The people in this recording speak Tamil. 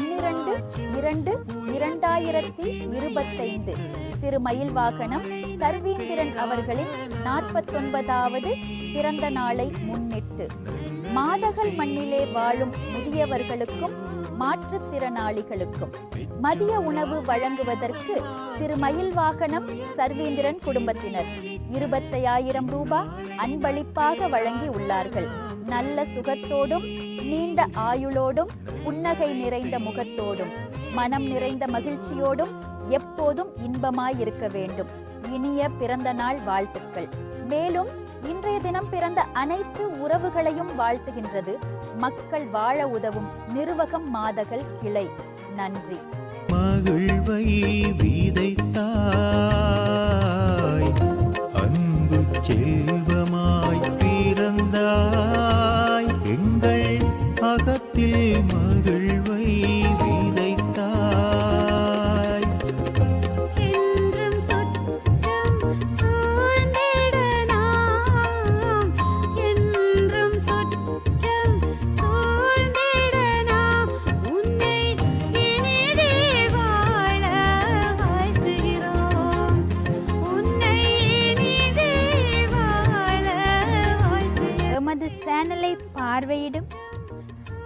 பன்னிரண்டு இரண்டு இரண்டாயிரத்தி இருபத்தைந்து. திருமயில் வாகனம் சர்வீந்திரன் அவர்களின் நாற்பத்தொன்பதாவது பிறந்த நாளை முன்னிட்டு மாதகள் மண்ணிலே வாழும் முதியவர்களுக்கும் மாற்றுத்திறனாளிகளுக்கும் மதிய உணவு வழங்குவதற்கு திருமயில் வாகனம் சர்வேந்திரன் குடும்பத்தினர் இருபத்தையாயிரம் ரூபாய் அன்பளிப்பாக வழங்கி உள்ளார்கள் நல்ல சுகத்தோடும் நீண்ட ஆயுளோடும் புன்னகை நிறைந்த முகத்தோடும் மனம் நிறைந்த மகிழ்ச்சியோடும் எப்போதும் இன்பமாயிருக்க வேண்டும். இனிய பிறந்த நாள் வாழ்த்துக்கள். மேலும் இன்றைய தினம் பிறந்த அனைத்து உறவுகளையும் வாழ்த்துகின்றது மக்கள் வாழ உதவும் நிர்வகம் மாதகள் கிளை. நன்றி. மகிழ்வை விதைத்தாய் அகத்தில் மகிழ்வை விதைத்தாய். என்றும் சுற்றும் சூழ்ந்திட நாம் என்றும் சுற்றும் சூழ்ந்திட நாம் உன்னை இனிதே வாழ வாழ்த்துகிறோம். உன்னை இனிதே வாழ வாழ்த்துகிறோம். எமது சேனலை பார்வையிடும்